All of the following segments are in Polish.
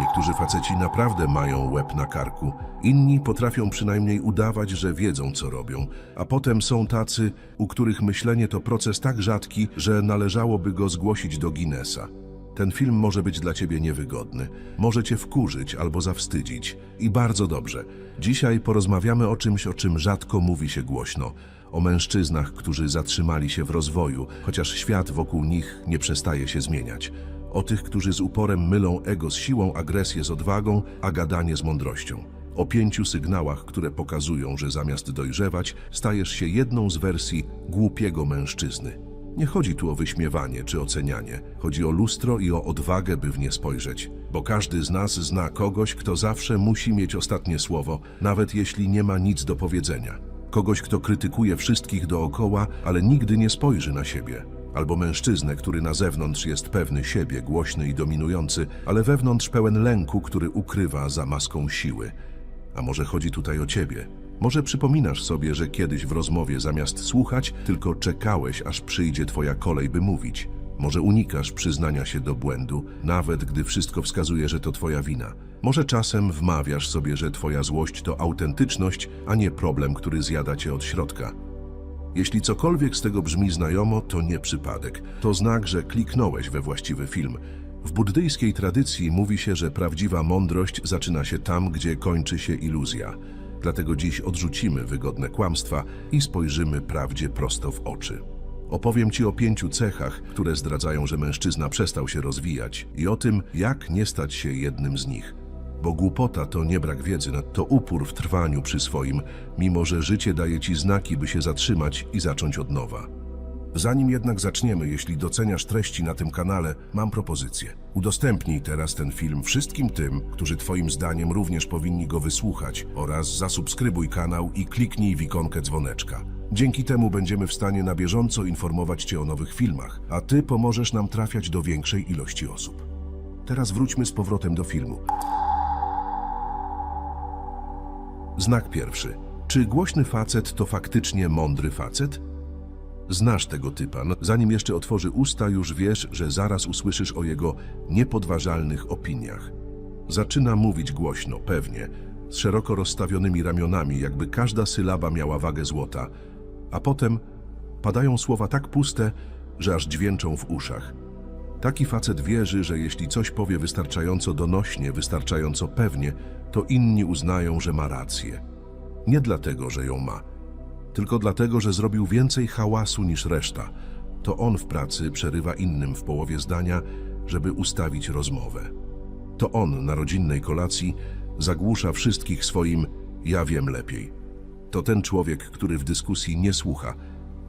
Niektórzy faceci naprawdę mają łeb na karku, inni potrafią przynajmniej udawać, że wiedzą, co robią, a potem są tacy, u których myślenie to proces tak rzadki, że należałoby go zgłosić do Guinnessa. Ten film może być dla ciebie niewygodny, może cię wkurzyć albo zawstydzić. I bardzo dobrze. Dzisiaj porozmawiamy o czymś, o czym rzadko mówi się głośno. O mężczyznach, którzy zatrzymali się w rozwoju, chociaż świat wokół nich nie przestaje się zmieniać. O tych, którzy z uporem mylą ego z siłą, agresję z odwagą, a gadanie z mądrością. O pięciu sygnałach, które pokazują, że zamiast dojrzewać, stajesz się jedną z wersji głupiego mężczyzny. Nie chodzi tu o wyśmiewanie czy ocenianie. Chodzi o lustro i o odwagę, by w nie spojrzeć. Bo każdy z nas zna kogoś, kto zawsze musi mieć ostatnie słowo, nawet jeśli nie ma nic do powiedzenia. Kogoś, kto krytykuje wszystkich dookoła, ale nigdy nie spojrzy na siebie. Albo mężczyznę, który na zewnątrz jest pewny siebie, głośny i dominujący, ale wewnątrz pełen lęku, który ukrywa za maską siły. A może chodzi tutaj o ciebie? Może przypominasz sobie, że kiedyś w rozmowie zamiast słuchać, tylko czekałeś, aż przyjdzie twoja kolej, by mówić. Może unikasz przyznania się do błędu, nawet gdy wszystko wskazuje, że to twoja wina. Może czasem wmawiasz sobie, że twoja złość to autentyczność, a nie problem, który zjada cię od środka. Jeśli cokolwiek z tego brzmi znajomo, to nie przypadek. To znak, że kliknąłeś we właściwy film. W buddyjskiej tradycji mówi się, że prawdziwa mądrość zaczyna się tam, gdzie kończy się iluzja. Dlatego dziś odrzucimy wygodne kłamstwa i spojrzymy prawdzie prosto w oczy. Opowiem Ci o pięciu cechach, które zdradzają, że mężczyzna przestał się rozwijać i o tym, jak nie stać się jednym z nich. Bo głupota to nie brak wiedzy, to upór w trwaniu przy swoim, mimo że życie daje Ci znaki, by się zatrzymać i zacząć od nowa. Zanim jednak zaczniemy, jeśli doceniasz treści na tym kanale, mam propozycję. Udostępnij teraz ten film wszystkim tym, którzy Twoim zdaniem również powinni go wysłuchać oraz zasubskrybuj kanał i kliknij w ikonkę dzwoneczka. Dzięki temu będziemy w stanie na bieżąco informować Cię o nowych filmach, a Ty pomożesz nam trafiać do większej ilości osób. Teraz wróćmy z powrotem do filmu. Znak pierwszy. Czy głośny facet to faktycznie mądry facet? Znasz tego typa. No, zanim jeszcze otworzy usta, już wiesz, że zaraz usłyszysz o jego niepodważalnych opiniach. Zaczyna mówić głośno, pewnie, z szeroko rozstawionymi ramionami, jakby każda sylaba miała wagę złota, a potem padają słowa tak puste, że aż dźwięczą w uszach. Taki facet wierzy, że jeśli coś powie wystarczająco donośnie, wystarczająco pewnie, to inni uznają, że ma rację. Nie dlatego, że ją ma, tylko dlatego, że zrobił więcej hałasu niż reszta. To on w pracy przerywa innym w połowie zdania, żeby ustawić rozmowę. To on na rodzinnej kolacji zagłusza wszystkich swoim ja wiem lepiej. To ten człowiek, który w dyskusji nie słucha,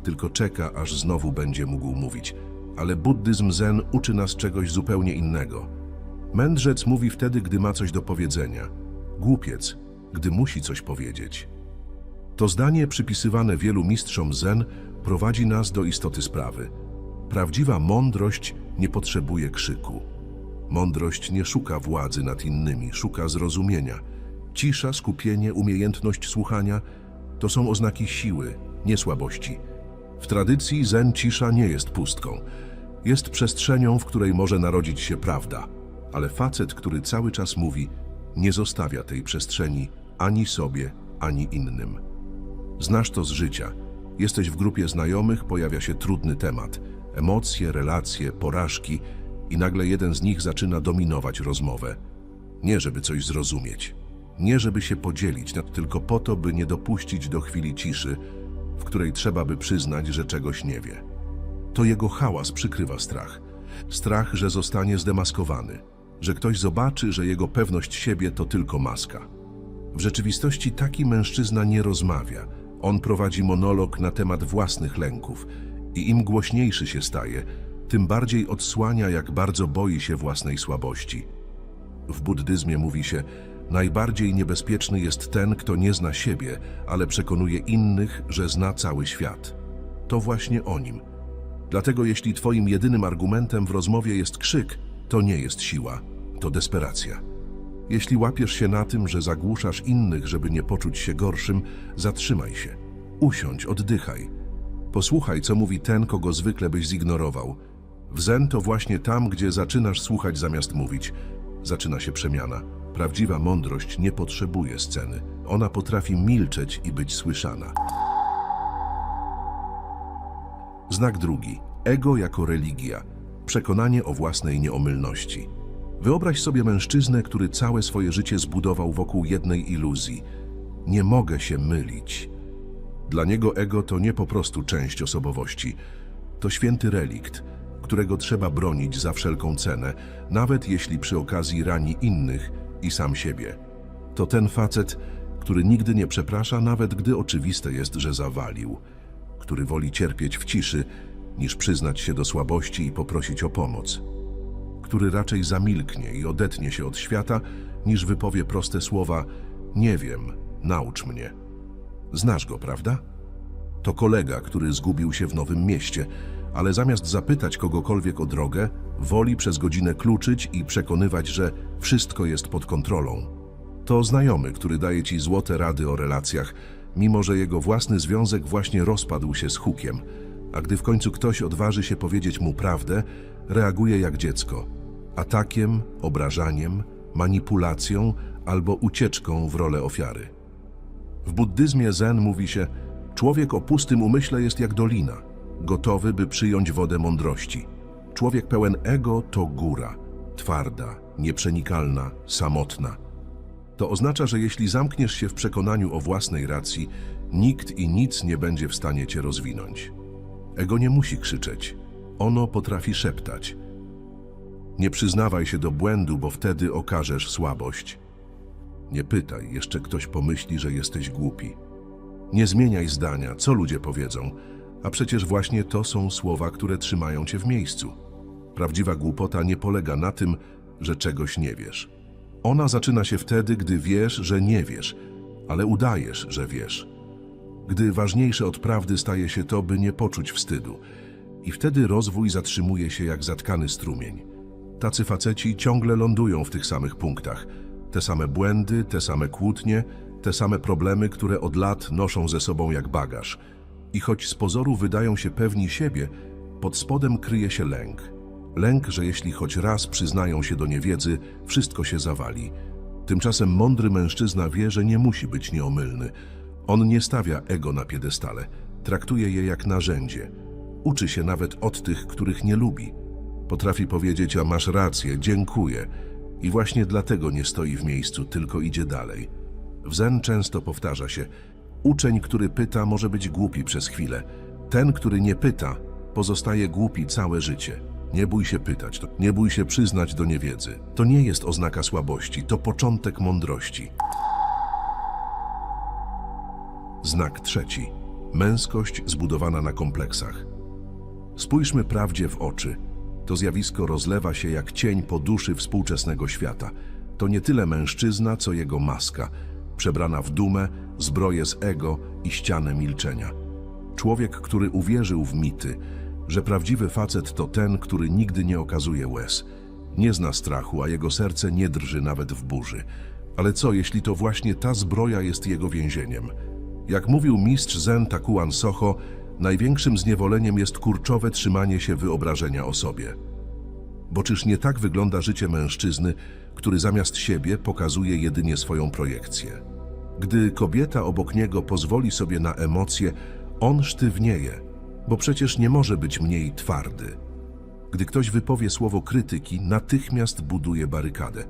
tylko czeka, aż znowu będzie mógł mówić. Ale buddyzm zen uczy nas czegoś zupełnie innego. Mędrzec mówi wtedy, gdy ma coś do powiedzenia. Głupiec, gdy musi coś powiedzieć. To zdanie przypisywane wielu mistrzom zen prowadzi nas do istoty sprawy. Prawdziwa mądrość nie potrzebuje krzyku. Mądrość nie szuka władzy nad innymi, szuka zrozumienia. Cisza, skupienie, umiejętność słuchania to są oznaki siły, nie słabości. W tradycji zen cisza nie jest pustką. Jest przestrzenią, w której może narodzić się prawda. Ale facet, który cały czas mówi, nie zostawia tej przestrzeni ani sobie, ani innym. Znasz to z życia. Jesteś w grupie znajomych, pojawia się trudny temat. Emocje, relacje, porażki i nagle jeden z nich zaczyna dominować rozmowę. Nie żeby coś zrozumieć, nie żeby się podzielić, tylko po to, by nie dopuścić do chwili ciszy, w której trzeba by przyznać, że czegoś nie wie. To jego hałas przykrywa strach. Strach, że zostanie zdemaskowany, że ktoś zobaczy, że jego pewność siebie to tylko maska. W rzeczywistości taki mężczyzna nie rozmawia. On prowadzi monolog na temat własnych lęków i im głośniejszy się staje, tym bardziej odsłania, jak bardzo boi się własnej słabości. W buddyzmie mówi się, najbardziej niebezpieczny jest ten, kto nie zna siebie, ale przekonuje innych, że zna cały świat. To właśnie o nim. Dlatego jeśli twoim jedynym argumentem w rozmowie jest krzyk, to nie jest siła, to desperacja. Jeśli łapiesz się na tym, że zagłuszasz innych, żeby nie poczuć się gorszym, zatrzymaj się. Usiądź, oddychaj. Posłuchaj, co mówi ten, kogo zwykle byś zignorował. W zen to właśnie tam, gdzie zaczynasz słuchać zamiast mówić. zaczyna się przemiana. Prawdziwa mądrość nie potrzebuje sceny. Ona potrafi milczeć i być słyszana. Znak drugi. Ego jako religia. Przekonanie o własnej nieomylności. Wyobraź sobie mężczyznę, który całe swoje życie zbudował wokół jednej iluzji. Nie mogę się mylić. Dla niego ego to nie po prostu część osobowości. To święty relikt, którego trzeba bronić za wszelką cenę, nawet jeśli przy okazji rani innych i sam siebie. To ten facet, który nigdy nie przeprasza, nawet gdy oczywiste jest, że zawalił, który woli cierpieć w ciszy, niż przyznać się do słabości i poprosić o pomoc, który raczej zamilknie i odetnie się od świata, niż wypowie proste słowa: Nie wiem, naucz mnie. Znasz go, prawda? To kolega, który zgubił się w nowym mieście, ale zamiast zapytać kogokolwiek o drogę, woli przez godzinę kluczyć i przekonywać, że wszystko jest pod kontrolą. To znajomy, który daje ci złote rady o relacjach, mimo że jego własny związek właśnie rozpadł się z hukiem, a gdy w końcu ktoś odważy się powiedzieć mu prawdę, reaguje jak dziecko atakiem, obrażaniem, manipulacją albo ucieczką w rolę ofiary. W buddyzmie zen mówi się: Człowiek o pustym umyśle jest jak dolina, gotowy, by przyjąć wodę mądrości. Człowiek pełen ego to góra, twarda, nieprzenikalna, samotna. To oznacza, że jeśli zamkniesz się w przekonaniu o własnej racji, nikt i nic nie będzie w stanie cię rozwinąć. Ego nie musi krzyczeć, ono potrafi szeptać. Nie przyznawaj się do błędu, bo wtedy okażesz słabość. Nie pytaj, jeszcze ktoś pomyśli, że jesteś głupi. Nie zmieniaj zdania, co ludzie powiedzą, a przecież właśnie to są słowa, które trzymają cię w miejscu. Prawdziwa głupota nie polega na tym, że czegoś nie wiesz. Ona zaczyna się wtedy, gdy wiesz, że nie wiesz, ale udajesz, że wiesz. Gdy ważniejsze od prawdy staje się to, by nie poczuć wstydu. I wtedy rozwój zatrzymuje się jak zatkany strumień. Tacy faceci ciągle lądują w tych samych punktach. Te same błędy, te same kłótnie, te same problemy, które od lat noszą ze sobą jak bagaż. I choć z pozoru wydają się pewni siebie, pod spodem kryje się lęk. Lęk, że jeśli choć raz przyznają się do niewiedzy, wszystko się zawali. Tymczasem mądry mężczyzna wie, że nie musi być nieomylny. On nie stawia ego na piedestale, traktuje je jak narzędzie. Uczy się nawet od tych, których nie lubi. Potrafi powiedzieć, a masz rację, dziękuję. I właśnie dlatego nie stoi w miejscu, tylko idzie dalej. W zen często powtarza się, uczeń, który pyta, może być głupi przez chwilę. Ten, który nie pyta, pozostaje głupi całe życie. Nie bój się pytać, nie bój się przyznać do niewiedzy. To nie jest oznaka słabości, to początek mądrości. Znak trzeci. Męskość zbudowana na kompleksach. Spójrzmy prawdzie w oczy. To zjawisko rozlewa się jak cień po duszy współczesnego świata. To nie tyle mężczyzna, co jego maska, przebrana w dumę, zbroję z ego i ścianę milczenia. Człowiek, który uwierzył w mity, że prawdziwy facet to ten, który nigdy nie okazuje łez. Nie zna strachu, a jego serce nie drży nawet w burzy. Ale co, jeśli to właśnie ta zbroja jest jego więzieniem? Jak mówił mistrz Zen Takuan Soho, największym zniewoleniem jest kurczowe trzymanie się wyobrażenia o sobie. Bo czyż nie tak wygląda życie mężczyzny, który zamiast siebie pokazuje jedynie swoją projekcję? Gdy kobieta obok niego pozwoli sobie na emocje, on sztywnieje, bo przecież nie może być mniej twardy. Gdy ktoś wypowie słowo krytyki, natychmiast buduje barykadę.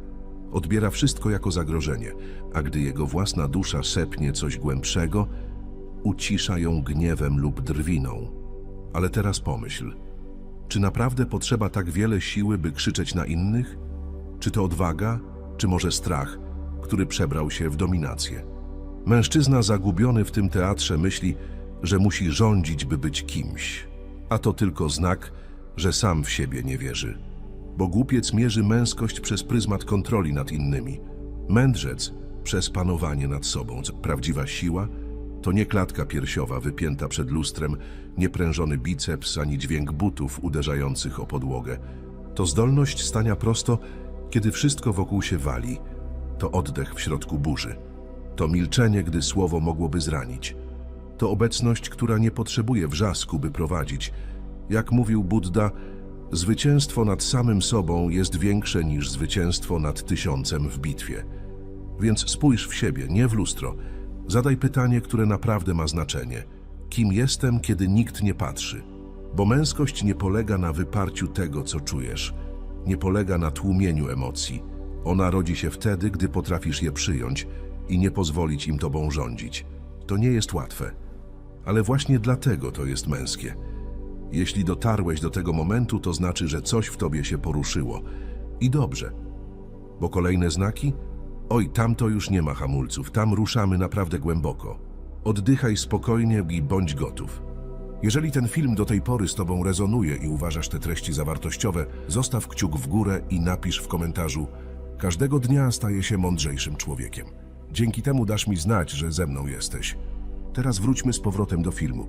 Odbiera wszystko jako zagrożenie, a gdy jego własna dusza szepnie coś głębszego, ucisza ją gniewem lub drwiną. Ale teraz pomyśl, czy naprawdę potrzeba tak wiele siły, by krzyczeć na innych? Czy to odwaga, czy może strach, który przebrał się w dominację? Mężczyzna zagubiony w tym teatrze myśli, że musi rządzić, by być kimś. A to tylko znak, że sam w siebie nie wierzy. Bo głupiec mierzy męskość przez pryzmat kontroli nad innymi. Mędrzec przez panowanie nad sobą. Prawdziwa siła to nie klatka piersiowa wypięta przed lustrem, nie prężony biceps ani dźwięk butów uderzających o podłogę. To zdolność stania prosto, kiedy wszystko wokół się wali. To oddech w środku burzy. To milczenie, gdy słowo mogłoby zranić. To obecność, która nie potrzebuje wrzasku, by prowadzić. Jak mówił Buddha, Zwycięstwo nad samym sobą jest większe niż zwycięstwo nad tysiącem w bitwie. Więc spójrz w siebie, nie w lustro. Zadaj pytanie, które naprawdę ma znaczenie. Kim jestem, kiedy nikt nie patrzy? Bo męskość nie polega na wyparciu tego, co czujesz. Nie polega na tłumieniu emocji. Ona rodzi się wtedy, gdy potrafisz je przyjąć i nie pozwolić im tobą rządzić. To nie jest łatwe. Ale właśnie dlatego to jest męskie. Jeśli dotarłeś do tego momentu, to znaczy, że coś w tobie się poruszyło. I dobrze. Bo kolejne znaki? Oj, tam to już nie ma hamulców, tam ruszamy naprawdę głęboko. Oddychaj spokojnie i bądź gotów. Jeżeli ten film do tej pory z Tobą rezonuje i uważasz te treści za wartościowe, zostaw kciuk w górę i napisz w komentarzu Każdego dnia staję się mądrzejszym człowiekiem. Dzięki temu dasz mi znać, że ze mną jesteś. Teraz wróćmy z powrotem do filmu.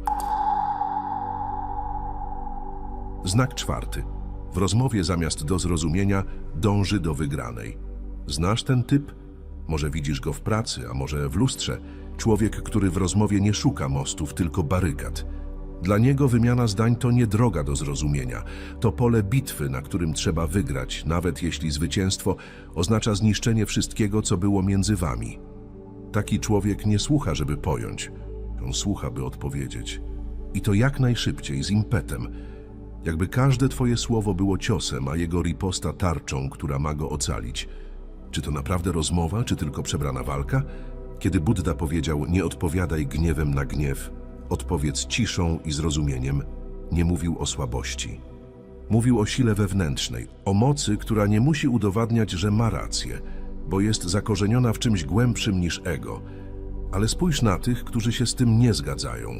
Znak czwarty. W rozmowie zamiast do zrozumienia dąży do wygranej. Znasz ten typ? Może widzisz go w pracy, a może w lustrze. Człowiek, który w rozmowie nie szuka mostów, tylko barykad. Dla niego wymiana zdań to nie droga do zrozumienia. To pole bitwy, na którym trzeba wygrać, nawet jeśli zwycięstwo oznacza zniszczenie wszystkiego, co było między wami. Taki człowiek nie słucha, żeby pojąć. On słucha, by odpowiedzieć. I to jak najszybciej, z impetem. Jakby każde twoje słowo było ciosem, a jego riposta tarczą, która ma go ocalić. Czy to naprawdę rozmowa, czy tylko przebrana walka? Kiedy Buddha powiedział, nie odpowiadaj gniewem na gniew, odpowiedz ciszą i zrozumieniem, nie mówił o słabości. Mówił o sile wewnętrznej, o mocy, która nie musi udowadniać, że ma rację, bo jest zakorzeniona w czymś głębszym niż ego. Ale spójrz na tych, którzy się z tym nie zgadzają.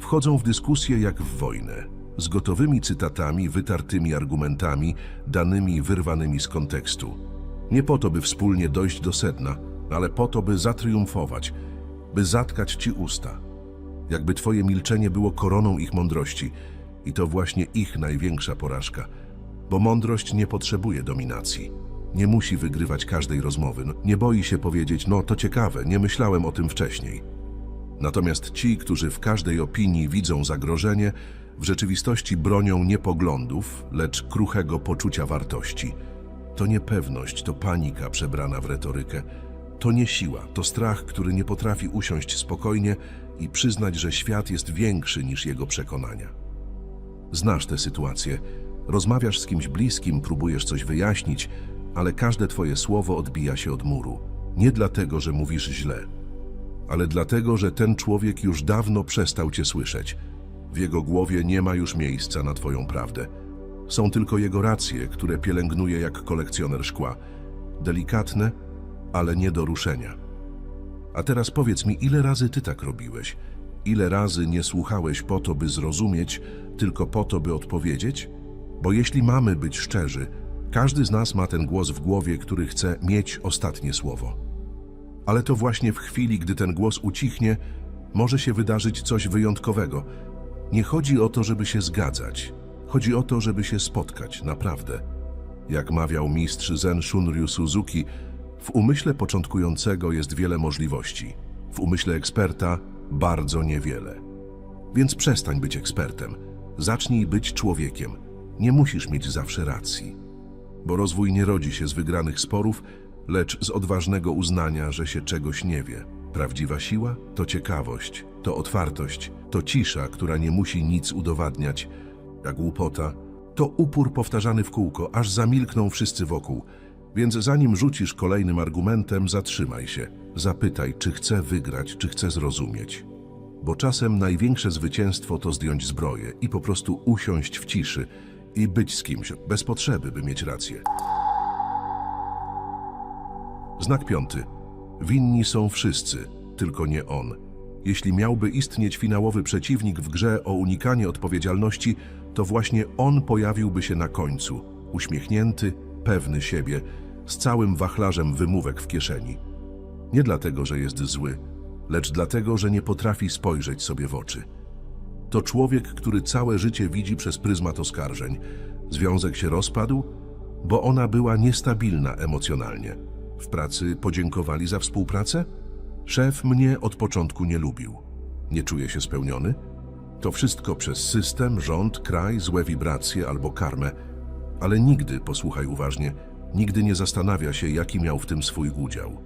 Wchodzą w dyskusję jak w wojnę, z gotowymi cytatami, wytartymi argumentami, danymi wyrwanymi z kontekstu. Nie po to, by wspólnie dojść do sedna, ale po to, by zatriumfować, by zatkać ci usta. Jakby twoje milczenie było koroną ich mądrości i to właśnie ich największa porażka. Bo mądrość nie potrzebuje dominacji. Nie musi wygrywać każdej rozmowy. No, Nie boi się powiedzieć, no to ciekawe, nie myślałem o tym wcześniej. Natomiast ci, którzy w każdej opinii widzą zagrożenie, w rzeczywistości bronią nie poglądów, lecz kruchego poczucia wartości. To niepewność, to panika przebrana w retorykę. To nie siła, to strach, który nie potrafi usiąść spokojnie i przyznać, że świat jest większy niż jego przekonania. Znasz tę sytuację. Rozmawiasz z kimś bliskim, próbujesz coś wyjaśnić, ale każde twoje słowo odbija się od muru. Nie dlatego, że mówisz źle, ale dlatego, że ten człowiek już dawno przestał cię słyszeć. W jego głowie nie ma już miejsca na twoją prawdę. Są tylko jego racje, które pielęgnuje jak kolekcjoner szkła. Delikatne, ale nie do ruszenia. A teraz powiedz mi, ile razy ty tak robiłeś? Ile razy nie słuchałeś po to, by zrozumieć, tylko po to, by odpowiedzieć? Bo jeśli mamy być szczerzy, każdy z nas ma ten głos w głowie, który chce mieć ostatnie słowo. Ale to właśnie w chwili, gdy ten głos ucichnie, może się wydarzyć coś wyjątkowego. Nie chodzi o to, żeby się zgadzać. Chodzi o to, żeby się spotkać, naprawdę. Jak mawiał mistrz Zen Shunryu Suzuki, w umyśle początkującego jest wiele możliwości. W umyśle eksperta bardzo niewiele. Więc przestań być ekspertem. Zacznij być człowiekiem. Nie musisz mieć zawsze racji. Bo rozwój nie rodzi się z wygranych sporów, lecz z odważnego uznania, że się czegoś nie wie. Prawdziwa siła to ciekawość, to otwartość, to cisza, która nie musi nic udowadniać, a głupota to upór powtarzany w kółko, aż zamilkną wszyscy wokół. Więc zanim rzucisz kolejnym argumentem, zatrzymaj się. Zapytaj, czy chce wygrać, czy chce zrozumieć. Bo czasem największe zwycięstwo to zdjąć zbroję i po prostu usiąść w ciszy i być z kimś, bez potrzeby, by mieć rację. Znak piąty. Winni są wszyscy, tylko nie on. Jeśli miałby istnieć finałowy przeciwnik w grze o unikanie odpowiedzialności, to właśnie on pojawiłby się na końcu, uśmiechnięty, pewny siebie, z całym wachlarzem wymówek w kieszeni. Nie dlatego, że jest zły, lecz dlatego, że nie potrafi spojrzeć sobie w oczy. To człowiek, który całe życie widzi przez pryzmat oskarżeń. Związek się rozpadł, bo ona była niestabilna emocjonalnie. W pracy podziękowali za współpracę? Szef mnie od początku nie lubił. Nie czuję się spełniony? To wszystko przez system, rząd, kraj, złe wibracje albo karmę, ale nigdy, posłuchaj uważnie, nigdy nie zastanawia się, jaki miał w tym swój udział.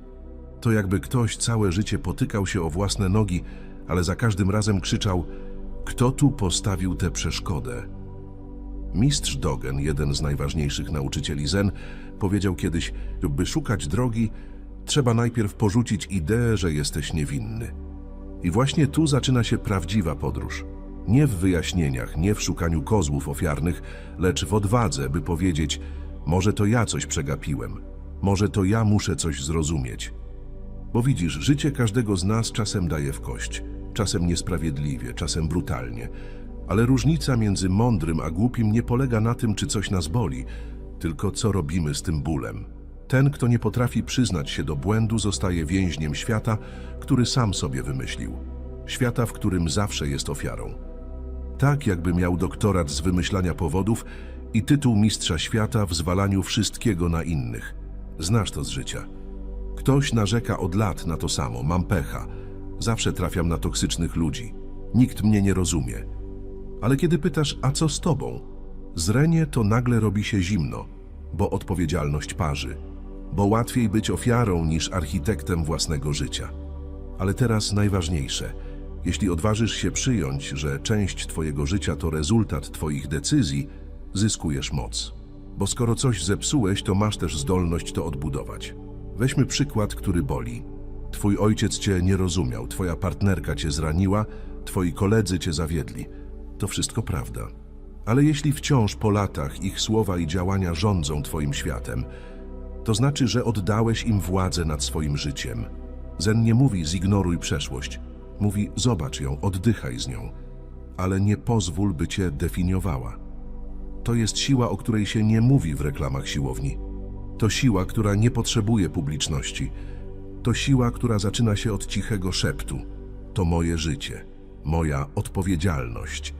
To jakby ktoś całe życie potykał się o własne nogi, ale za każdym razem krzyczał: Kto tu postawił tę przeszkodę? Mistrz Dogen, jeden z najważniejszych nauczycieli Zen, powiedział kiedyś: By szukać drogi, trzeba najpierw porzucić ideę, że jesteś niewinny. I właśnie tu zaczyna się prawdziwa podróż. Nie w wyjaśnieniach, nie w szukaniu kozłów ofiarnych, lecz w odwadze, by powiedzieć: Może to ja coś przegapiłem, może to ja muszę coś zrozumieć. Bo widzisz, życie każdego z nas czasem daje w kość, czasem niesprawiedliwie, czasem brutalnie. Ale różnica między mądrym a głupim nie polega na tym, czy coś nas boli, tylko co robimy z tym bólem. Ten, kto nie potrafi przyznać się do błędu, zostaje więźniem świata, który sam sobie wymyślił. Świata, w którym zawsze jest ofiarą. Tak, jakby miał doktorat z wymyślania powodów i tytuł mistrza świata w zwalaniu wszystkiego na innych. Znasz to z życia. Ktoś narzeka od lat na to samo, mam pecha. Zawsze trafiam na toksycznych ludzi. Nikt mnie nie rozumie. Ale kiedy pytasz, a co z tobą? Zrenie to nagle robi się zimno, bo odpowiedzialność parzy. Bo łatwiej być ofiarą niż architektem własnego życia. Ale teraz najważniejsze. Jeśli odważysz się przyjąć, że część twojego życia to rezultat twoich decyzji, zyskujesz moc. Bo skoro coś zepsułeś, to masz też zdolność to odbudować. Weźmy przykład, który boli. Twój ojciec cię nie rozumiał, twoja partnerka cię zraniła, twoi koledzy cię zawiedli. To wszystko prawda. Ale jeśli wciąż po latach ich słowa i działania rządzą twoim światem, to znaczy, że oddałeś im władzę nad swoim życiem. Zen nie mówi zignoruj przeszłość, mówi zobacz ją, oddychaj z nią, ale nie pozwól, by cię definiowała. To jest siła, o której się nie mówi w reklamach siłowni. To siła, która nie potrzebuje publiczności. To siła, która zaczyna się od cichego szeptu. To moje życie, moja odpowiedzialność.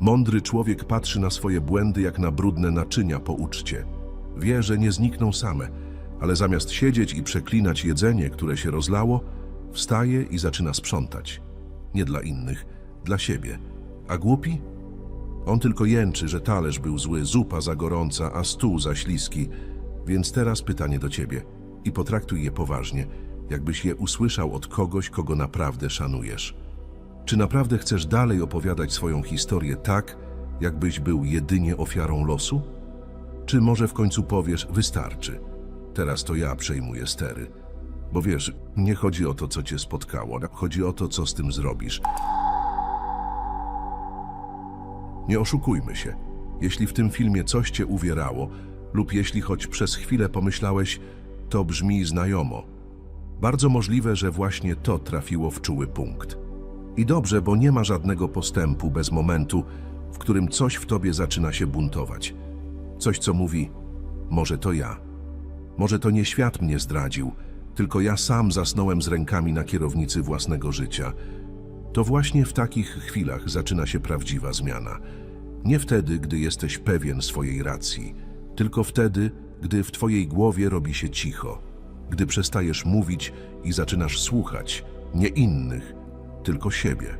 Mądry człowiek patrzy na swoje błędy jak na brudne naczynia po uczcie. Wie, że nie znikną same, ale zamiast siedzieć i przeklinać jedzenie, które się rozlało, wstaje i zaczyna sprzątać. Nie dla innych, dla siebie. A głupi? On tylko jęczy, że talerz był zły, zupa za gorąca, a stół za śliski. Więc teraz pytanie do ciebie i potraktuj je poważnie, jakbyś je usłyszał od kogoś, kogo naprawdę szanujesz. Czy naprawdę chcesz dalej opowiadać swoją historię tak, jakbyś był jedynie ofiarą losu? Czy może w końcu powiesz, wystarczy, teraz to ja przejmuję stery? Bo wiesz, nie chodzi o to, co cię spotkało, chodzi o to, co z tym zrobisz. Nie oszukujmy się. Jeśli w tym filmie coś cię uwierało, lub jeśli choć przez chwilę pomyślałeś, to brzmi znajomo. Bardzo możliwe, że właśnie to trafiło w czuły punkt. I dobrze, bo nie ma żadnego postępu bez momentu, w którym coś w tobie zaczyna się buntować. Coś, co mówi, może to ja. Może to nie świat mnie zdradził, tylko ja sam zasnąłem z rękami na kierownicy własnego życia. To właśnie w takich chwilach zaczyna się prawdziwa zmiana. Nie wtedy, gdy jesteś pewien swojej racji, tylko wtedy, gdy w twojej głowie robi się cicho, gdy przestajesz mówić i zaczynasz słuchać nie innych, tylko siebie,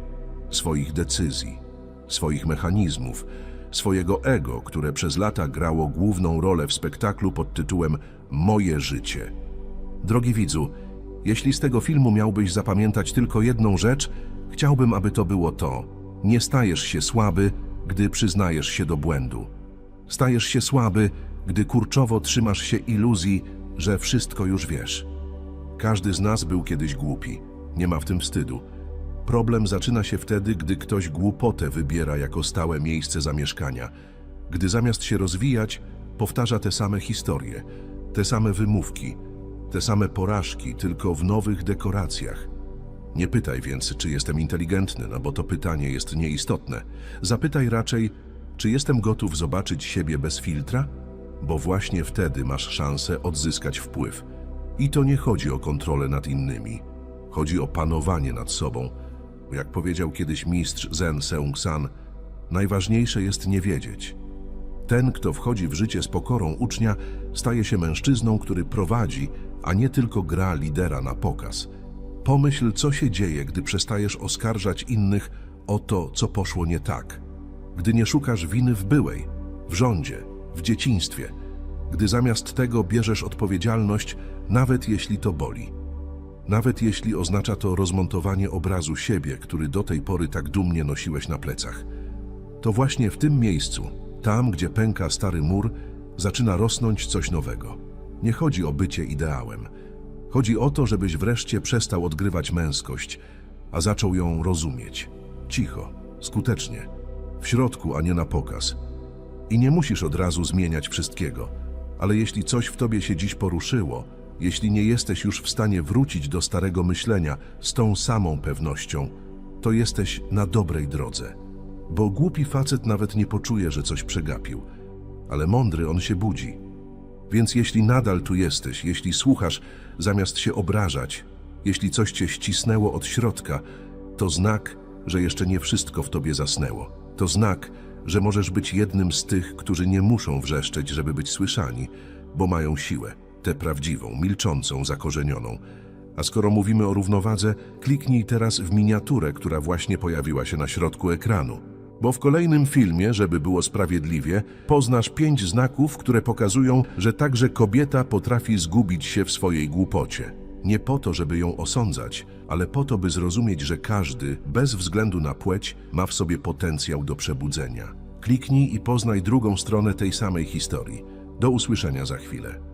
swoich decyzji, swoich mechanizmów, swojego ego, które przez lata grało główną rolę w spektaklu pod tytułem Moje życie. Drogi widzu, jeśli z tego filmu miałbyś zapamiętać tylko jedną rzecz, chciałbym, aby to było to. Nie stajesz się słaby, gdy przyznajesz się do błędu. Stajesz się słaby, gdy kurczowo trzymasz się iluzji, że wszystko już wiesz. Każdy z nas był kiedyś głupi. Nie ma w tym wstydu. Problem zaczyna się wtedy, gdy ktoś głupotę wybiera jako stałe miejsce zamieszkania. Gdy zamiast się rozwijać, powtarza te same historie, te same wymówki, te same porażki, tylko w nowych dekoracjach. Nie pytaj więc, czy jestem inteligentny, no bo to pytanie jest nieistotne. Zapytaj raczej, czy jestem gotów zobaczyć siebie bez filtra? Bo właśnie wtedy masz szansę odzyskać wpływ. I to nie chodzi o kontrolę nad innymi. Chodzi o panowanie nad sobą. Jak powiedział kiedyś mistrz Zen Seung San, najważniejsze jest nie wiedzieć. Ten, kto wchodzi w życie z pokorą ucznia, staje się mężczyzną, który prowadzi, a nie tylko gra lidera na pokaz. Pomyśl, co się dzieje, gdy przestajesz oskarżać innych, o to, co poszło nie tak. Gdy nie szukasz winy w byłej, w rządzie, w dzieciństwie, gdy zamiast tego bierzesz odpowiedzialność, nawet jeśli to boli. Nawet jeśli oznacza to rozmontowanie obrazu siebie, który do tej pory tak dumnie nosiłeś na plecach. To właśnie w tym miejscu, tam gdzie pęka stary mur, zaczyna rosnąć coś nowego. Nie chodzi o bycie ideałem. Chodzi o to, żebyś wreszcie przestał odgrywać męskość, a zaczął ją rozumieć. Cicho, skutecznie, w środku, a nie na pokaz. I nie musisz od razu zmieniać wszystkiego, ale jeśli coś w tobie się dziś poruszyło, jeśli nie jesteś już w stanie wrócić do starego myślenia z tą samą pewnością, to jesteś na dobrej drodze. Bo głupi facet nawet nie poczuje, że coś przegapił, ale mądry on się budzi. Więc jeśli nadal tu jesteś, jeśli słuchasz zamiast się obrażać, jeśli coś cię ścisnęło od środka, to znak, że jeszcze nie wszystko w tobie zasnęło. To znak, że możesz być jednym z tych, którzy nie muszą wrzeszczeć, żeby być słyszani, bo mają siłę, tę prawdziwą, milczącą, zakorzenioną. A skoro mówimy o równowadze, kliknij teraz w miniaturę, która właśnie pojawiła się na środku ekranu. Bo w kolejnym filmie, żeby było sprawiedliwie, poznasz pięć znaków, które pokazują, że także kobieta potrafi zgubić się w swojej głupocie. Nie po to, żeby ją osądzać, ale po to, by zrozumieć, że każdy, bez względu na płeć, ma w sobie potencjał do przebudzenia. Kliknij i poznaj drugą stronę tej samej historii. Do usłyszenia za chwilę.